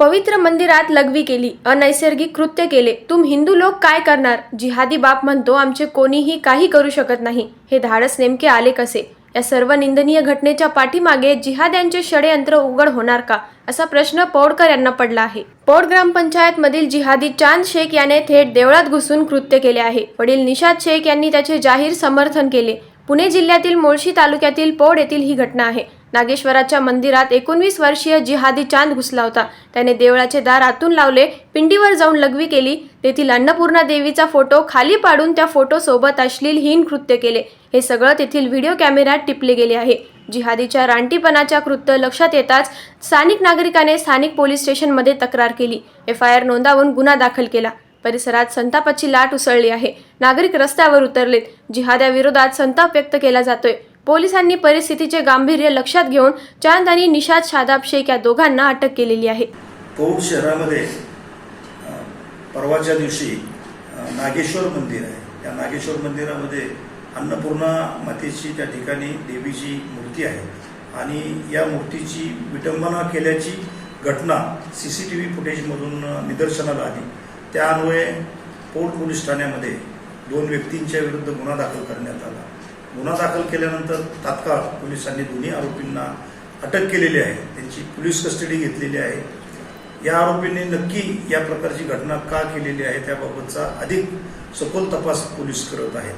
पवित्र मंदिरात लघवी केली अनैसर्गिक कृत्य केले. तुम हिंदू लोक काय करणार? जिहादी बाप म्हणतो आमचे कोणीही काही करू शकत नाही. हे धाडस नेमके आले कसे? या सर्व निंदनीय घटनेच्या पाठीमागे जिहाद्यांचे षडयंत्र उघड होणार का? असा प्रश्न पौडकर यांना पडला आहे. पौड ग्रामपंचायत मधील जिहादी चांद शेख याने थेट देवळात घुसून कृत्य केले आहे. वडील निषाद शेख यांनी त्याचे जाहीर समर्थन केले. पुणे जिल्ह्यातील मुळशी तालुक्यातील पौड येथील ही घटना आहे. नागेश्वराच्या मंदिरात एकोणवीस वर्षीय जिहादी चांद घुसला होता. त्याने देवळाचे दार आतून लावले पिंडीवर जाऊन लघवी केली. तेथील अन्नपूर्णा देवीचा फोटो खाली पाडून त्या फोटोसोबत अश्लील हीन कृत्य केले. हे सगळं तेथील व्हिडिओ कॅमेऱ्यात टिपले गेले आहे. जिहादीच्या रानटीपणाच्या कृत्य लक्षात येताच स्थानिक नागरिकाने स्थानिक पोलीस स्टेशनमध्ये तक्रार केली. एफ आय आर नोंदावून गुन्हा दाखल केला. परिसरात संतापाची लाट उसळली आहे. नागरिक रस्त्यावर उतरलेत. जिहाद्याविरोधात संताप व्यक्त केला जातोय. पोलिसांनी परिस्थितीचे गांभीर्य लक्षात घेऊन चांद आणि निषाद शादाब शेख या दोघांना अटक केलेली आहे. पौड शहरामध्ये परवाच्या दिवशी नागेश्वर मंदिर आहे. या नागेश्वर मंदिरामध्ये अन्नपूर्णा मातेची त्या ठिकाणी देवीची मूर्ती आहे. आणि या मूर्तीची विटंबना केल्याची घटना सी सी टी व्ही फुटेजमधून निदर्शनाला आली. त्यान्वये पोर्ट पोलीस ठाण्यामध्ये दोन व्यक्तींच्या विरुद्ध गुन्हा दाखल करण्यात आला. गुन्हा दाखल केल्यानंतर तात्काळ पोलिसांनी दोन्ही आरोपींना अटक केलेली आहे. त्यांची पोलीस कस्टडी घेतलेली आहे. या आरोपींनी नक्की या प्रकारची घटना का केलेली आहे त्याबाबतचा अधिक सखोल तपास पोलीस करत आहेत.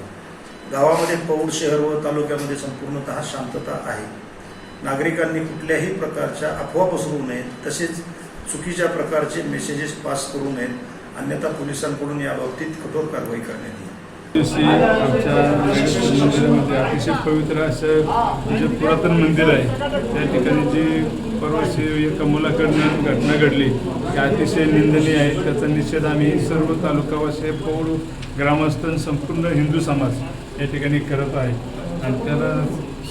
गावामध्ये पौड शहर व तालुक्यामध्ये संपूर्णतः शांतता आहे. नागरिकांनी कुठल्याही प्रकारच्या अफवा पसरवू नयेत तसेच चुकीच्या प्रकारचे मेसेजेस पास करू नयेत. अन्यथा पोलिसांकडून याबाबतीत कठोर कारवाई करण्यात येईल. दिवशी आमच्या मंदिरामध्ये अतिशय पवित्र असं जे पुरातन मंदिर आहे. त्या ठिकाणी जी परवाशी एका मुलाकडनं घटना घडली ती अतिशय निंदनीय आहे. त्याचा निषेध आम्ही सर्व तालुकावासी पौड ग्रामस्थ संपूर्ण हिंदू समाज या ठिकाणी करत आहे. आणि त्याला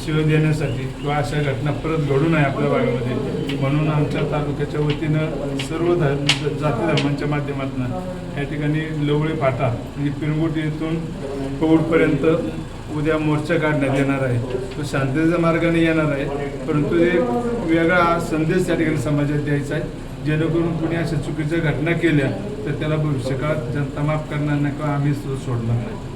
शिव देण्यासाठी किंवा अशा घटना परत घडू नये आपल्या भागामध्ये म्हणून आमच्या तालुक्याच्या वतीनं सर्व धर्म जाती धर्मांच्या माध्यमातून या ठिकाणी लवळे फाटा म्हणजे पिरगुट येथून पौडपर्यंत उद्या मोर्चा काढण्यात येणार आहे. तो शांततेच्या मार्गाने येणार आहे परंतु एक वेगळा संदेश त्या ठिकाणी समाजात द्यायचा आहे. जेणेकरून कुणी अशा चुकीच्या घटना केल्या तर त्याला भविष्यकाळात जनता माफ करणार नाही किंवा आम्ही सोडणार नाही.